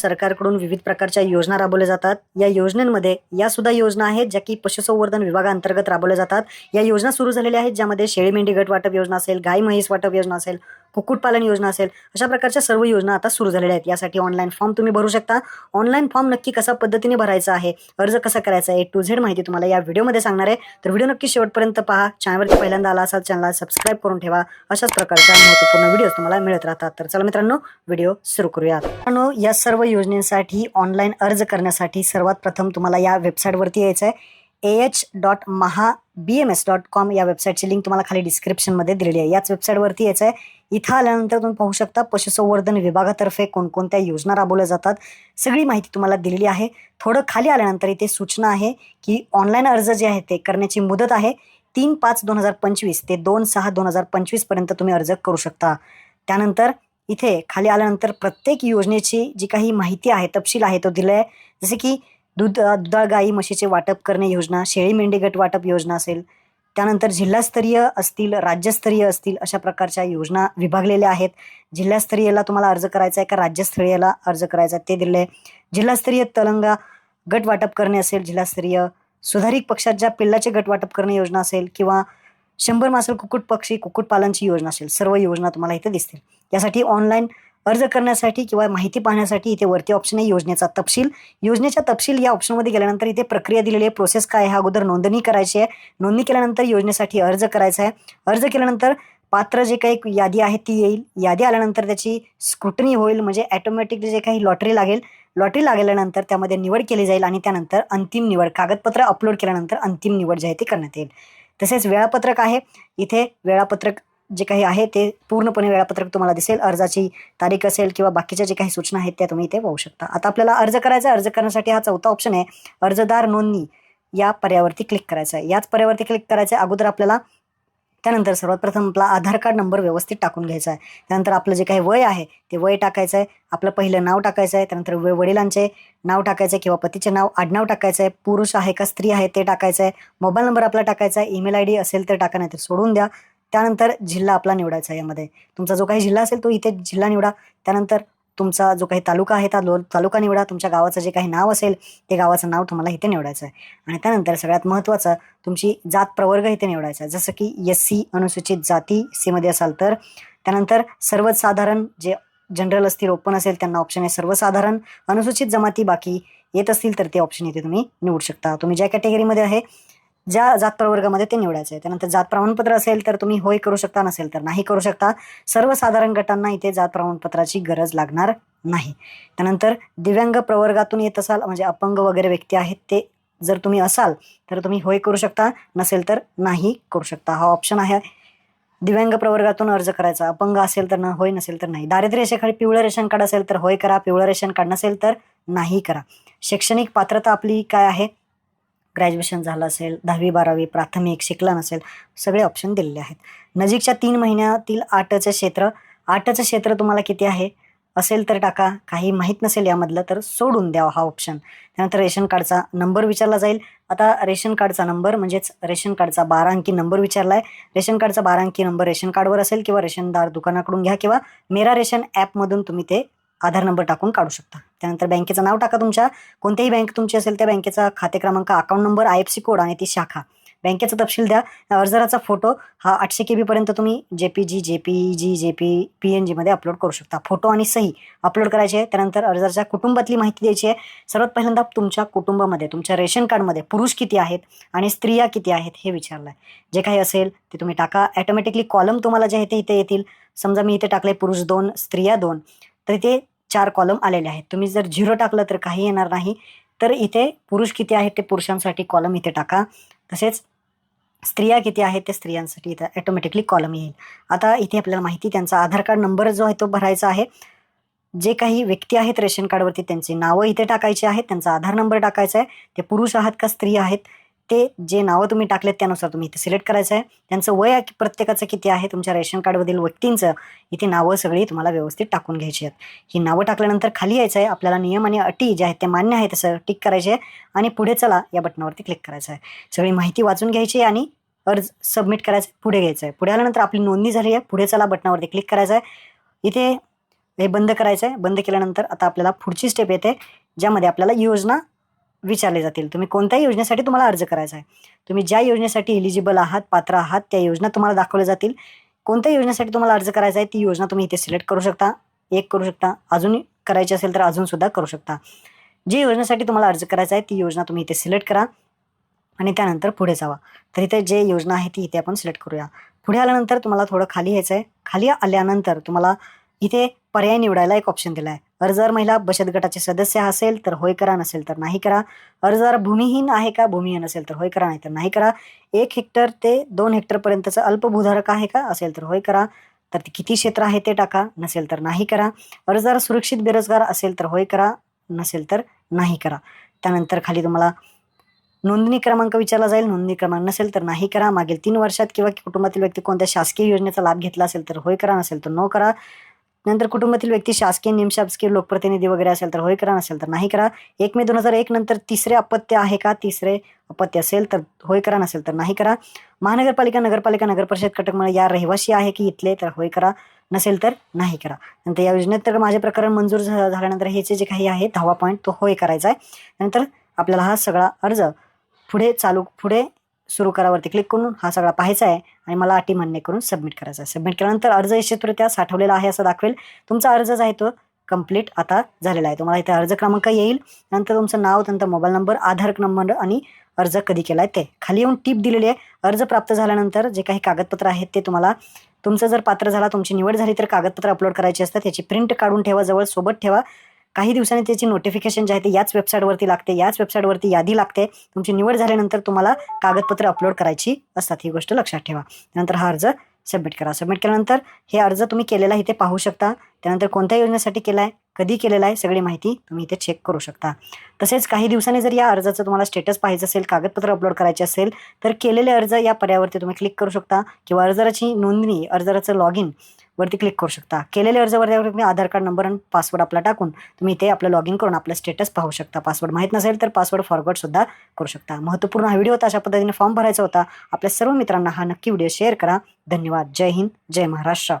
सरकारकडून विविध प्रकारच्या योजना राबवल्या जातात. या योजनांमध्ये या सुद्धा योजना आहेत ज्या की पशुसंवर्धन विभागाअंतर्गत राबवल्या जातात. या योजना सुरू झालेल्या आहेत ज्यामध्ये शेळी मेंढी गट वाटप योजना असेल गाय म्हैस वाटप योजना असेल कुक्कुटपालन योजना असेल अशा प्रकारच्या सर्व योजना आता सुरू झालेल्या आहेत. यासाठी ऑनलाईन फॉर्म तुम्ही भरू शकता. ऑनलाईन फॉर्म नक्की कसा पद्धतीने भरायचा आहे अर्ज कसा करायचा आहे टू झेड माहिती तुम्हाला या व्हिडिओमध्ये सांगणार आहे. तर व्हिडिओ नक्की शेवटपर्यंत पहा. चॅनलवरती पहिल्यांदा आला असाल चॅनलला सबस्क्राईब करून ठेवा. अशाच प्रकारच्या महत्त्वपूर्ण व्हिडिओ तुम्हाला मिळत राहतात. तर चला मित्रांनो व्हिडिओ सुरू करूयात. मित्रांनो या सर्व योजनेसाठी ऑनलाईन अर्ज करण्यासाठी सर्वात प्रथम तुम्हाला या वेबसाईटवरती यायचं आहे A H dot Maha B M S dot com या वेबसाईटची लिंक तुम्हाला खाली डिस्क्रिप्शनमध्ये दिलेली आहे. याच वेबसाईटवरती यायचं आहे. इथं आल्यानंतर तुम्ही पाहू शकता पशुसंवर्धन विभागातर्फे कोणकोणत्या योजना राबवल्या जातात सगळी माहिती तुम्हाला दिलेली आहे. थोडं खाली आल्यानंतर इथे सूचना आहे की ऑनलाईन अर्ज जे आहे ते करण्याची मुदत आहे. तीन पाच दोन हजार पंचवीस ते दोन सहा दोन हजार पंचवीसपर्यंत तुम्ही अर्ज करू शकता. त्यानंतर इथे खाली आल्यानंतर प्रत्येक योजनेची जी काही माहिती आहे तपशील आहे तो दिला आहे. जसे की दूध दुधाळ गाई म्हशीचे वाटप करणे योजना शेळी मेंढी गट वाटप योजना असेल त्यानंतर जिल्हास्तरीय असतील राज्यस्तरीय असतील अशा प्रकारच्या योजना विभागलेल्या आहेत. जिल्हास्तरीयला तुम्हाला अर्ज करायचा आहे का? राज्यस्तरीयला अर्ज करायचा आहे ते दिले आहे. जिल्हास्तरीय तलंगा गट वाटप करणे असेल जिल्हास्तरीय सुधारित पक्षात ज्या पिल्लाचे गट वाटप करणे योजना असेल किंवा शंभर मासल कुक्कुट पक्षी कुक्कुटपालनची योजना असेल सर्व योजना तुम्हाला इथे दिसतील. यासाठी ऑनलाईन अर्ज करण्यासाठी किंवा माहिती पाहण्यासाठी इथे वरती ऑप्शन आहे योजनेचा तपशील. योजनेच्या तपशील या ऑप्शनमध्ये गेल्यानंतर इथे प्रक्रिया दिलेली आहे प्रोसेस काय आहे अगोदर नोंदणी करायची आहे. नोंदणी केल्यानंतर योजनेसाठी अर्ज करायचा आहे. अर्ज केल्यानंतर पात्र जे काही यादी आहे ती येईल. यादी आल्यानंतर त्याची स्क्रुटनी होईल म्हणजे ॲटोमॅटिकली जे काही लॉटरी लागेल लॉटरी लागल्यानंतर त्यामध्ये निवड केली जाईल आणि त्यानंतर अंतिम निवड कागदपत्र अपलोड केल्यानंतर अंतिम निवड जी आहे ती करण्यात येईल. तसेच वेळापत्रक आहे. इथे वेळापत्रक जे काही आहे ते पूर्णपणे वेळापत्रक तुम्हाला दिसेल. अर्जाची तारीख असेल किंवा बाकीच्या जे काही सूचना आहेत त्या तुम्ही इथे पाहू शकता. आता आपल्याला अर्ज करायचा आहे. अर्ज करण्यासाठी हा चौथा ऑप्शन आहे. अर्जदार नोंदणी. या पर्यावरती क्लिक करायचं आहे. याच पर्यावरती क्लिक करायचं आहे अगोदर आपल्याला त्यानंतर सर्वात प्रथम आपला आधार कार्ड नंबर व्यवस्थित टाकून घ्यायचा आहे. त्यानंतर आपलं जे काही वय आहे ते वय टाकायचं आहे. आपलं पहिलं नाव टाकायचं आहे. त्यानंतर व वडिलांचे नाव टाकायचं आहे किंवा पतीचे नाव आडनाव टाकायचं आहे. पुरुष आहे का स्त्री आहे ते टाकायचं आहे. मोबाईल नंबर आपला टाकायचा आहे. ईमेल आय डी असेल तर टाका नाही तर सोडून द्या. त्यानंतर जिल्हा आपला निवडायचा आहे यामध्ये. तुमचा जो काही जिल्हा असेल तो इथे जिल्हा निवडा. त्यानंतर तुमचा जो काही तालुका आहे त्या तालुका निवडा. तुमच्या गावाचं जे काही नाव असेल ते गावाचं नाव तुम्हाला इथे निवडायचं आहे. आणि त्यानंतर सगळ्यात महत्त्वाचं तुमची जात प्रवर्ग इथे निवडायचा आहे. जसं की एस सी अनुसूचित जाती सीमध्ये असाल तर. त्यानंतर सर्वसाधारण जे जनरल असतील ओपन असेल त्यांना ऑप्शन आहे सर्वसाधारण. अनुसूचित जमाती बाकी येत असतील तर ते ऑप्शन इथे तुम्ही निवडू शकता. तुम्ही ज्या कॅटेगरीमध्ये आहे ज्या जात प्रवर्गामध्ये ते निवडायचं. आहे त्यानंतर जात प्रमाणपत्र असेल तर तुम्ही होय करू शकता नसेल तर नाही करू शकता. सर्वसाधारण गटांना इथे जात प्रमाणपत्राची गरज लागणार नाही. त्यानंतर दिव्यांग प्रवर्गातून येत असाल म्हणजे अपंग वगैरे व्यक्ती आहेत ते जर तुम्ही असाल तर तुम्ही होय करू शकता नसेल तर नाही करू शकता. हा ऑप्शन आहे. दिव्यांग प्रवर्गातून अर्ज करायचा. अपंग असेल तर न होय नसेल तर नाही. दारिद्र्य रेषेखाली पिवळं रेशन कार्ड असेल तर होय करा. पिवळं रेशन कार्ड नसेल तर नाही करा. शैक्षणिक पात्रता आपली काय आहे? ग्रॅज्युएशन झालं असेल दहावी बारावी प्राथमिक शिकला नसेल सगळे ऑप्शन दिलेले आहेत. नजीकच्या तीन महिन्यातील आठचं क्षेत्र आठचं क्षेत्र तुम्हाला किती आहे? असेल तर टाका. काही माहीत नसेल यामधलं तर सोडून द्यावा हा ऑप्शन त्यानंतर रेशन कार्डचा नंबर विचारला जाईल. आता रेशन कार्डचा नंबर म्हणजेच रेशन कार्डचा बारा अंकी नंबर विचारला आहे रेशन कार्डचा बारा अंकी नंबर रेशन कार्डवर असेल किंवा रेशनदार दुकानाकडून घ्या किंवा मेरा रेशन ॲपमधून तुम्ही ते आधार नंबर टाकून काढू शकता. त्यानंतर बँकेचं नाव टाका तुमच्या. कोणत्याही बँक तुमची असेल त्या बँकेचा खाते क्रमांक account number I F C code आणि ती शाखा. बँकेचा तपशील द्या. अर्जदाराचा फोटो हा आठशे के बीपर्यंत तुम्ही जे पी जी J P G J P P N जीमध्ये अपलोड करू शकता. फोटो आणि सही अपलोड करायचे आहे. त्यानंतर अर्जाच्या कुटुंबातली माहिती द्यायची आहे. सर्वात पहिल्यांदा तुमच्या कुटुंबामध्ये तुमच्या रेशन कार्डमध्ये पुरुष किती आहेत आणि स्त्रिया किती आहेत हे विचारलं आहे जे काही असेल ते तुम्ही टाका. ॲटोमॅटिकली कॉलम तुम्हाला जे आहे ते इथे येतील. समजा मी इथे टाकले पुरुष दोन स्त्रिया दोन. तर इथे चार कॉलम आलेले आहेत. तुम्ही जर झिरो टाकलं तर काही येणार नाही. तर इथे पुरुष किती आहेत ते पुरुषांसाठी कॉलम इथे टाका. तसेच स्त्रिया किती आहेत ते स्त्रियांसाठी इथं ॲटोमॅटिकली कॉलम येईल. आता इथे आपल्याला माहिती त्यांचा आधार कार्ड नंबर जो आहे तो भरायचा आहे. जे काही व्यक्ती आहेत रेशन कार्डवरती त्यांची नावं इथे टाकायची आहेत त्यांचा आधार नंबर टाकायचा आहे. ते पुरुष आहात का स्त्री आहेत? ते जे नावं तुम्ही टाकलेत त्यानुसार तुम्ही इथे सिलेक्ट करायचं आहे. त्यांचं वय प्रत्येकाचं किती आहे तुमच्या रेशन कार्डमधील व्यक्तींचं इथे नावं सगळी तुम्हाला व्यवस्थित टाकून घ्यायची आहेत. ही नावं टाकल्यानंतर खाली यायचं आहे आपल्याला नियम आणि अटी जे आहेत ते मान्य आहे तसं टिक करायचे आहे. आणि पुढे चला या बटनावरती क्लिक करायचं आहे. सगळी माहिती वाचून घ्यायची आणि अर्ज सबमिट करायचं पुढे घ्यायचं आहे. पुढे आल्यानंतर आपली नोंदणी झाली आहे पुढे चला बटनावरती क्लिक करायचं आहे. इथे हे बंद करायचं आहे. बंद केल्यानंतर आता आपल्याला पुढची स्टेप येते ज्यामध्ये आपल्याला योजना विचारले जातील. तुम्ही कोणत्याही योजनेसाठी तुम्हाला अर्ज करायचा आहे. तुम्ही ज्या योजनेसाठी एलिजिबल आहात पात्र आहात त्या योजना तुम्हाला दाखवल्या जातील. कोणत्या योजनेसाठी तुम्हाला अर्ज करायचा आहे ती योजना तुम्ही इथे सिलेक्ट करू शकता. एक करू शकता. अजून करायची असेल तर अजून सुद्धा करू शकता. जी योजनेसाठी तुम्हाला अर्ज करायचा आहे ती योजना तुम्ही इथे सिलेक्ट करा आणि त्यानंतर पुढे जावा. तर इथे जे योजना आहे ती इथे आपण सिलेक्ट करूया. पुढे आल्यानंतर तुम्हाला थोडं खाली यायचं आहे खाली आल्यानंतर तुम्हाला इथे पर्याय निवडायला एक ऑप्शन दिला आहे अर्जदार महिला बचत गटाचे सदस्य असेल तर होय करा नसेल तर नाही करा. अर्जदार भूमिहीन आहे का भूमिहीन असेल तर होय करा नाही तर नाही करा. एक हेक्टर ते दोन हेक्टरपर्यंतचं अल्पभूधारक आहे का असेल तर होय करा. तर ते किती क्षेत्र आहे ते टाका नसेल तर नाही करा. अर्जदार सुरक्षित बेरोजगार असेल तर होय करा नसेल तर नाही करा. त्यानंतर खाली तुम्हाला नोंदणी क्रमांक विचारला जाईल. नोंदणी क्रमांक नसेल तर नाही करा. मागील तीन वर्षात किंवा कुटुंबातील व्यक्ती कोणत्या शासकीय योजनेचा लाभ घेतला असेल तर होय करा नसेल तर नो करा. नंतर कुटुंबातील व्यक्ती शासकीय निमशासकीय लोकप्रतिनिधी वगैरे असेल तर होय करा नसेल तर नाही करा. एक मे दोन हजार एक नंतर तिसरे अपत्य आहे का? तिसरे अपत्य असेल तर होय करा नसेल तर नाही करा. महानगरपालिका नगरपालिका नगरपरिषद कटकमळे या रहिवासी आहे की इथले तर होय करा नसेल तर नाही करा. नंतर या योजनेत तर माझे प्रकरण मंजूर झा- झाल्यानंतर ह्याचे जे काही आहे दहावा पॉईंट तो होय करायचा आहे. नंतर आपल्याला हा सगळा अर्ज पुढे चालू पुढे सुरू करावरती क्लिक करून हा सगळा पाहायचा आहे आणि मला अटी मान्य करून सबमिट करायचा आहे. सबमिट केल्यानंतर अर्ज यशस्वीरित्या साठवलेला आहे असं दाखवेल. तुमचा अर्ज जो आहे तो कंप्लीट आता झालेला आहे. तुम्हाला इथे अर्ज क्रमांक येईल. नंतर तुमचं नाव नंतर मोबाईल नंबर आधार नंबर आणि अर्ज कधी केला आहे ते. खाली येऊन टीप दिलेली आहे. अर्ज प्राप्त झाल्यानंतर जे काही कागदपत्र आहेत ते तुम्हाला तुमचं जर पात्र झाला तुमची निवड झाली तर कागदपत्र अपलोड करायची असतात. त्याची प्रिंट काढून ठेवा जवळ सोबत ठेवा. काही दिवसांनी त्याची नोटिफिकेशन जे आहे ते याच वेबसाईटवरती लागते याच वेबसाईटवरती यादी लागते. तुमची निवड झाल्यानंतर तुम्हाला कागदपत्र अपलोड करायची असतात. ही गोष्ट लक्षात ठेवा. त्यानंतर हा अर्ज सबमिट करा. सबमिट केल्यानंतर हे अर्ज तुम्ही केलेला इथे पाहू शकता. त्यानंतर कोणत्या योजनेसाठी केला आहे कधी केलेला आहे सगळी माहिती तुम्ही इथे चेक करू शकता. तसेच काही दिवसांनी जर या अर्जाचं तुम्हाला स्टेटस पाहायचं असेल कागदपत्र अपलोड करायचे असेल तर केलेले अर्ज या पर्यावरती तुम्ही क्लिक करू शकता. किंवा अर्जाची नोंदणी अर्जाचं लॉग इन वरती क्लिक करू शकता. केलेले अर्जावर तुम्ही आधार कार्ड नंबर आणि पासवर्ड आपला टाकून तुम्ही इथे आपलं लॉग इन करून आपलं स्टेटस पाहू शकता. पासवर्ड माहीत नसेल तर पासवर्ड फॉरवर्ड सुद्धा करू शकता. महत्त्वपूर्ण हा व्हिडिओ होता. अशा पद्धतीने फॉर्म भरायचा होता. आपल्या सर्व मित्रांना हा नक्की व्हिडिओ शेअर करा. धन्यवाद. जय हिंद. जय महाराष्ट्र.